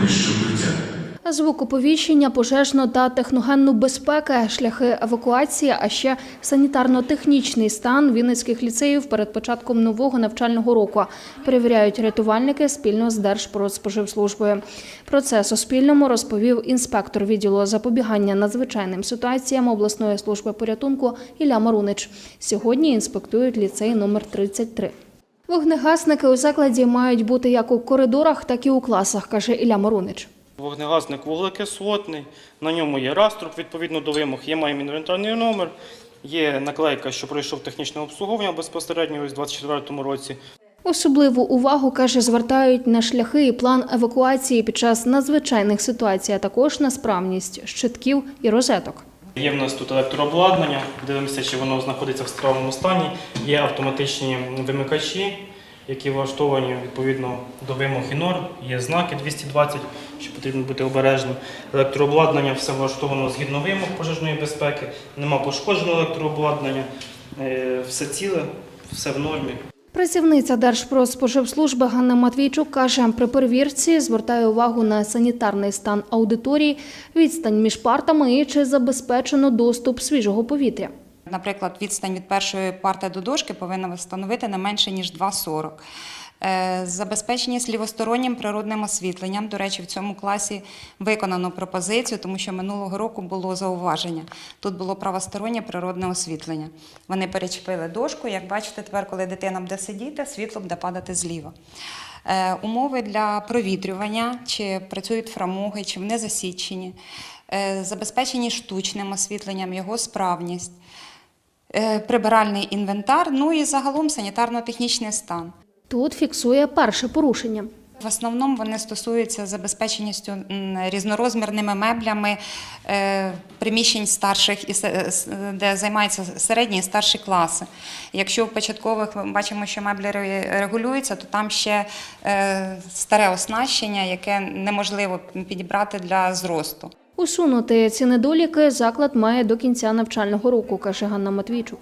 найближче укриття. Звукоповіщення, пожежну та техногенну безпеку, шляхи евакуації, а ще санітарно-технічний стан вінницьких ліцеїв перед початком нового навчального року перевіряють рятувальники спільно з Держпродспоживслужбою. Про це Суспільному розповів інспектор відділу запобігання надзвичайним ситуаціям обласної служби порятунку Ілля Марунич. Сьогодні інспектують ліцей номер 33. Вогнегасники у закладі мають бути як у коридорах, так і у класах, каже Ілля Марунич. Вогнегасник вуглекислотний, на ньому є раструб відповідно до вимог, є маємо інвентарний номер, є наклейка, що пройшов технічне обслуговування безпосередньо у 2024 році. Особливу увагу, каже, звертають на шляхи і план евакуації під час надзвичайних ситуацій, а також на справність щитків і розеток. Є в нас тут електрообладнання, дивимося, чи воно знаходиться в справному стані. Є автоматичні вимикачі, які влаштовані відповідно до вимог і норм. Є знаки 220, що потрібно бути обережним. Електрообладнання все влаштовано згідно вимог пожежної безпеки, нема пошкодженого електрообладнання, е, все ціле, все в нормі. Працівниця Держпродспоживслужби Ганна Матвійчук каже, при перевірці звертає увагу на санітарний стан аудиторії, відстань між партами і чи забезпечено доступ свіжого повітря. Наприклад, відстань від першої парти до дошки повинна становити не менше ніж 2,40. Е, Забезпечення лівостороннім природним освітленням. До речі, в цьому класі виконано пропозицію, тому що минулого року було зауваження. Тут було правостороннє природне освітлення. Вони перечепили дошку. Як бачите, тепер, коли дитина буде сидіти, світло буде падати зліва. Е, Умови для провітрювання, чи працюють фрамуги, чи вони засічені, Е, забезпечені штучним освітленням, його справність прибиральний інвентар, ну і загалом санітарно-технічний стан. Тут фіксує перше порушення. В основному вони стосуються забезпеченістю різнорозмірними меблями е, приміщень старших, с- де займаються середні і старші класи. Якщо в початкових ми бачимо, що меблі регулюються, то там ще е, старе оснащення, яке неможливо підібрати для зросту. Усунути ці недоліки заклад має до кінця навчального року, каже Ганна Матвійчук.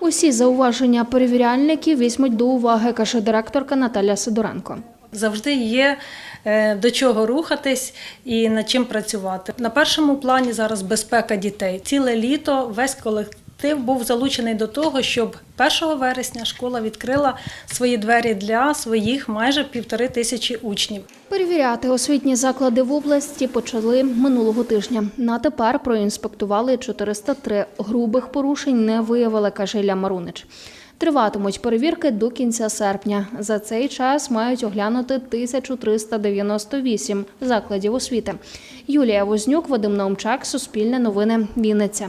Усі зауваження перевіряльників візьмуть до уваги, каже директорка Наталя Сидоренко. Завжди є е, до чого рухатись і над чим працювати. На першому плані зараз безпека дітей. Ціле літо весь колектив був залучений до того, щоб 1 вересня школа відкрила свої двері для своїх майже півтори тисячі учнів. Перевіряти освітні заклади в області почали минулого тижня. На тепер проінспектували 403. Грубих порушень не виявили, каже Ілля Марунич. Триватимуть перевірки до кінця серпня. За цей час мають оглянути 1398 закладів освіти. Юлія Вознюк, Вадим Наумчак, Суспільне новини, Вінниця.